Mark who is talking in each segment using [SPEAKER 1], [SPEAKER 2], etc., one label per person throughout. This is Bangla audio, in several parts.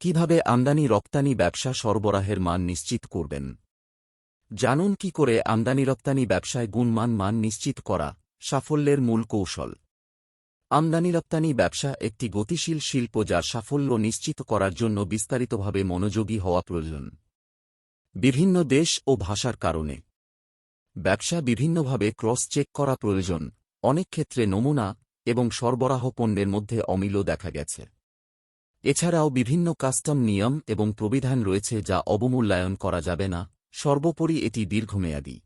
[SPEAKER 1] কীভাবে আমদানি রপ্তানি ব্যবসা সরবরাহের মান নিশ্চিত করবেন? জানুন কি করে আমদানি রপ্তানি ব্যবসায় গুণমান মান নিশ্চিত করা সাফল্যের মূল কৌশল। আমদানি রপ্তানি ব্যবসা একটি গতিশীল শিল্প যার সাফল্য নিশ্চিত করার জন্য বিস্তারিতভাবে মনোযোগী হওয়া প্রয়োজন। বিভিন্ন দেশ ও ভাষার কারণে। ব্যবসা বিভিন্নভাবে ক্রস চেক করা প্রয়োজন। অনেক ক্ষেত্রে নমুনা এবং সরবরাহ পণ্যের মধ্যে অমিলও দেখা গেছে। এছাড়াও বিভিন্ন কাস্টম নিয়ম এবং প্রবিধান রয়েছে যা অবমূল্যায়ন করা যাবে না, সর্বোপরি এটি দীর্ঘমেয়াদী।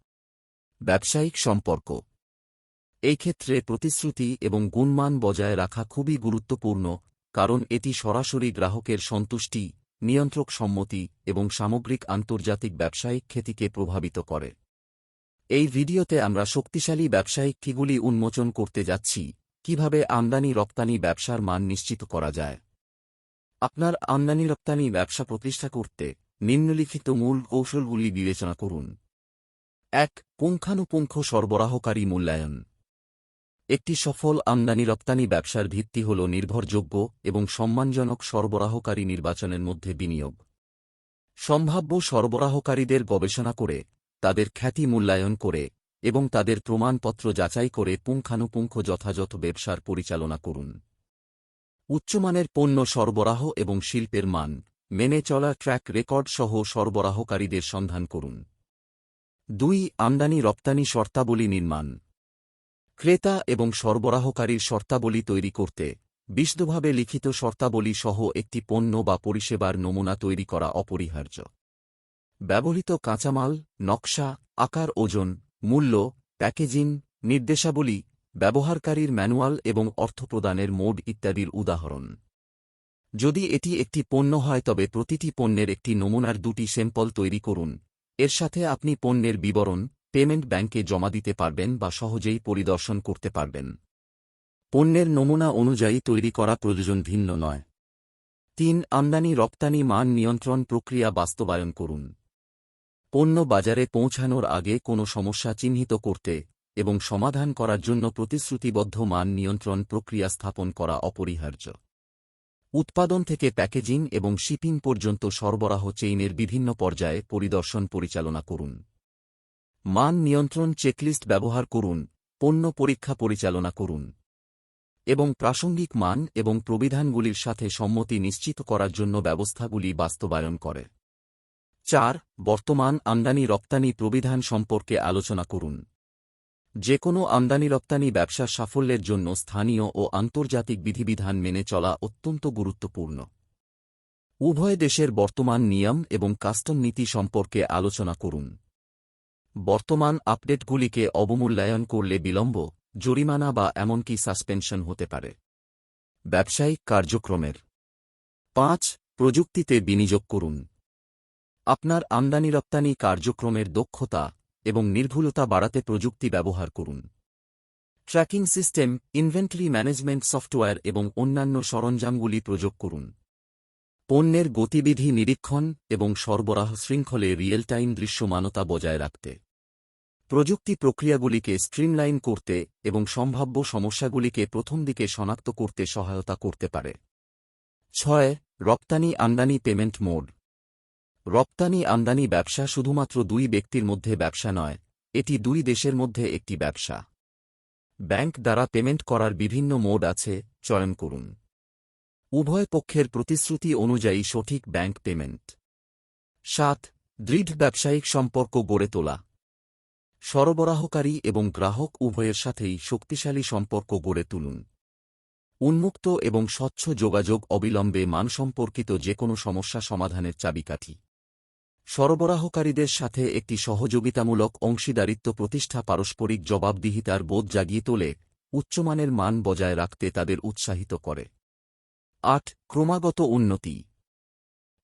[SPEAKER 1] ব্যবসায়িক সম্পর্ক। এই ক্ষেত্রে প্রতিশ্রুতি এবং গুণমান বজায় রাখা খুবই গুরুত্বপূর্ণ, কারণ এটি সরাসরি গ্রাহকের সন্তুষ্টি, নিয়ন্ত্রক সম্মতি এবং সামগ্রিক আন্তর্জাতিক ব্যবসায়িক খ্যাতিকে প্রভাবিত করে। এই ভিডিওতে আমরা শক্তিশালী ব্যবসায়িক কিগুলি উন্মোচন করতে যাচ্ছি, কীভাবে আমদানি রপ্তানি ব্যবসার মান নিশ্চিত করা যায়। আপনার আমদানি রপ্তানি ব্যবসা প্রতিষ্ঠা করতে নিম্নলিখিত মূল কৌশলগুলি বিবেচনা করুন। এক, পুঙ্খানুপুঙ্খ সরবরাহকারী মূল্যায়ন। একটি সফল আমদানি রপ্তানি ব্যবসার ভিত্তি হল নির্ভরযোগ্য এবং সম্মানজনক সরবরাহকারী নির্বাচনের মধ্যে বিনিয়োগ। সম্ভাব্য সরবরাহকারীদের গবেষণা করে, তাদের খ্যাতি মূল্যায়ন করে এবং তাদের প্রমাণপত্র যাচাই করে পুঙ্খানুপুঙ্খ যথাযথ ব্যবসার পরিচালনা করুন। উচ্চমানের পণ্য সরবরাহ এবং শিল্পের মান, মেনে চলা ট্র্যাক রেকর্ড সহ সরবরাহকারীদের সন্ধান করুন। দুই, আমদানি রপ্তানি শর্তাবলী নির্মাণ। ক্রেতা এবং সরবরাহকারীর শর্তাবলী তৈরি করতে, বিশদভাবে লিখিত শর্তাবলী সহ একটি পণ্য বা পরিষেবার নমুনা তৈরি করা অপরিহার্য। ব্যবহৃত কাঁচামাল, নকশা, আকার, ওজন, মূল্য, প্যাকেজিং, নির্দেশাবলী ব্যবহারকারীর ম্যানুয়াল এবং অর্থপ্রদানের মোড ইত্যাদির উদাহরণ। যদি এটি একটি পণ্য হয়, তবে প্রতিটি পণ্যের একটি নমুনার দুটি স্যাম্পল তৈরি করুন। এর সাথে আপনি পণ্যের বিবরণ, পেমেন্ট ব্যাংকে জমা দিতে পারবেন বা সহজেই পরিদর্শন করতে পারবেন। পণ্যের নমুনা অনুযায়ী তৈরি করা প্রয়োজন ভিন্ন নয়। তিন, আমদানি, রপ্তানি, মান নিয়ন্ত্রণ প্রক্রিয়া বাস্তবায়ন করুন। পণ্য বাজারে পৌঁছানোর আগে কোনো সমস্যা চিহ্নিত করতে এবং সমাধান করার জন্য প্রতিশ্রুতিবদ্ধ মান নিয়ন্ত্রণ প্রক্রিয়া স্থাপন করা অপরিহার্য। উৎপাদন থেকে প্যাকেজিং এবং শিপিং পর্যন্ত সরবরাহ চেইনের বিভিন্ন পর্যায়ে পরিদর্শন পরিচালনা করুন। মান নিয়ন্ত্রণ চেকলিস্ট ব্যবহার করুন, পণ্য পরীক্ষা পরিচালনা করুন এবং প্রাসঙ্গিক মান এবং প্রবিধানগুলির সাথে সম্মতি নিশ্চিত করার জন্য ব্যবস্থাগুলি বাস্তবায়ন করে। চার, বর্তমান আমদানি রপ্তানি প্রবিধান সম্পর্কে আলোচনা করুন। যে কোনো আমদানি রপ্তানি ব্যবসার সাফল্যের জন্য স্থানীয় ও আন্তর্জাতিক বিধিবিধান মেনে চলা অত্যন্ত গুরুত্বপূর্ণ। উভয় দেশের বর্তমান নিয়ম এবং কাস্টম নীতি সম্পর্কে আলোচনা করুন। বর্তমান আপডেটগুলিকে অবমূল্যায়ন করলে বিলম্ব, জরিমানা বা এমনকি সাসপেনশন হতে পারে। ব্যবসায়িক কার্যক্রমের। পাঁচ, প্রযুক্তিতে বিনিয়োগ করুন। আপনার আমদানি রপ্তানি কার্যক্রমের দক্ষতা এবং নির্ভুলতা বাড়াতে প্রযুক্তি ব্যবহার করুন। Tracking system, inventory management software এবং অন্যান্য সরঞ্জামগুলি প্রযোগ করুন। পণ্যের গতিবিধি নিরীক্ষণ এবং সরবরাহ শৃঙ্খলে রিয়েল টাইম দৃশ্যমানতা বজায় রাখতে। প্রযুক্তি প্রক্রিয়াগুলিকে স্ট্রিমলাইন করতে এবং সম্ভাব্য সমস্যাগুলিকে প্রথম দিকে শনাক্ত করতে সহায়তা করতে পারে। ছয় রপ্তানি আমদানি পেমেন্ট মোড। রপ্তানি আমদানি ব্যবসা শুধুমাত্র দুই ব্যক্তির মধ্যে ব্যবসা নয়, এটি দুই দেশের মধ্যে একটি ব্যবসা। ব্যাংক দ্বারা পেমেন্ট করার বিভিন্ন মোড আছে, চয়ন করুন। উভয় পক্ষের প্রতিশ্রুতি অনুযায়ী সঠিক ব্যাংক পেমেন্ট। সাত, দৃঢ় ব্যবসায়িক সম্পর্ক গড়ে তোলা। সরবরাহকারী এবং গ্রাহক উভয়ের সাথেই শক্তিশালী সম্পর্ক গড়ে তুলুন। উন্মুক্ত এবং স্বচ্ছ যোগাযোগ অবিলম্বে মান সম্পর্কিত যে কোনো সমস্যা সমাধানের চাবিকাঠি। সরবরাহকারীদের সাথে একটি সহযোগিতামূলক অংশীদারিত্ব প্রতিষ্ঠা পারস্পরিক জবাবদিহিতার বোধ জাগিয়ে তোলে, উচ্চমানের মান বজায় রাখতে তাদের উৎসাহিত করে। আট, ক্রমাগত উন্নতি।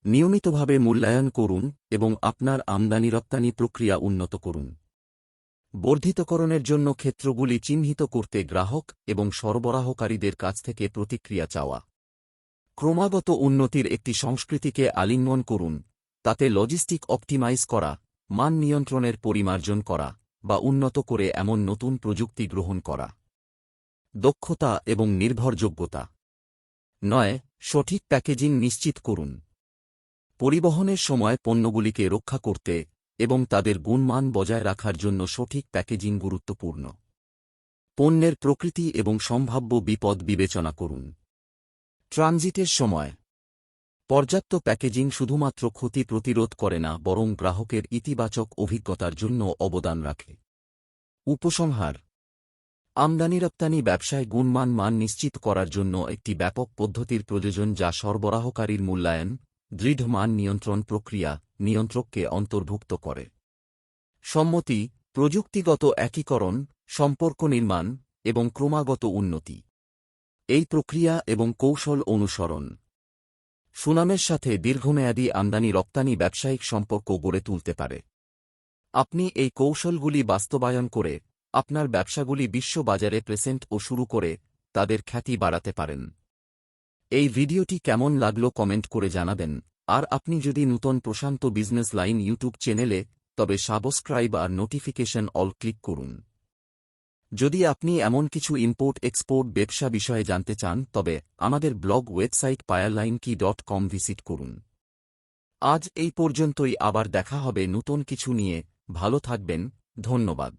[SPEAKER 1] নিয়মিতভাবে মূল্যায়ন করুন এবং আপনার আমদানি রপ্তানি প্রক্রিয়া উন্নত করুন। বর্ধিতকরণের জন্য ক্ষেত্রগুলি চিহ্নিত করতে গ্রাহক এবং সরবরাহকারীদের কাছ থেকে প্রতিক্রিয়া চাওয়া। ক্রমাগত উন্নতির একটি সংস্কৃতিকে আলিঙ্গন করুন। তাতে লজিস্টিক অপটিমাইজ করা, মান নিয়ন্ত্রণের পরিমার্জন করা, বা উন্নত করে এমন নতুন প্রযুক্তি গ্রহণ করা। দক্ষতা এবং নির্ভরযোগ্যতা। নয়, সঠিক প্যাকেজিং নিশ্চিত করুন। পরিবহনের সময় পণ্যগুলিকে রক্ষা করতে এবং তাদের গুণমান বজায় রাখার জন্য সঠিক প্যাকেজিং গুরুত্বপূর্ণ। পণ্যের প্রকৃতি এবং সম্ভাব্য বিপদ বিবেচনা করুন। ট্রানজিটের সময় পর্যাপ্ত প্যাকেজিং শুধুমাত্র ক্ষতি প্রতিরোধ করে না, বরং গ্রাহকের ইতিবাচক অভিজ্ঞতার জন্য অবদান রাখে। উপসংহার। আমদানি রপ্তানি ব্যবসায় গুণমান মান নিশ্চিত করার জন্য একটি ব্যাপক পদ্ধতির প্রয়োজন যা সরবরাহকারীর মূল্যায়ন, দৃঢ় মান নিয়ন্ত্রণ প্রক্রিয়া, নিয়ন্ত্রককে অন্তর্ভুক্ত করে। সম্মতি, প্রযুক্তিগত একীকরণ, সম্পর্ক নির্মাণ এবং ক্রমাগত উন্নতি। এই প্রক্রিয়া এবং কৌশল অনুসরণ। সুনামের সাথে দীর্ঘমেয়াদী আমদানি রপ্তানি ব্যবসায়িক সম্পর্ক গড়ে তুলতে পারে। আপনি এই কৌশলগুলি বাস্তবায়ন করে আপনার ব্যবসাগুলি বিশ্ব বাজারে প্রেসেন্ট ও শুরু করে তাদের খ্যাতি বাড়াতে পারেন। এই ভিডিওটি কেমন লাগল কমেন্ট করে জানাবেন। আর আপনি যদি নূতন প্রশান্ত বিজনেস লাইন ইউটিউব চ্যানেলে, তবে সাবস্ক্রাইব আর নোটিফিকেশন অল ক্লিক করুন। যদি আপনি এমন কিছু ইম্পোর্ট এক্সপোর্ট ব্যবসা বিষয়ে জানতে চান, তবে আমাদের ব্লগ ওয়েবসাইট পায়ারলাইন কি ডট কম ভিজিট করুন। আজ এই পর্যন্তই, আবার দেখা হবে নতুন কিছু নিয়ে। ভালো থাকবেন, ধন্যবাদ।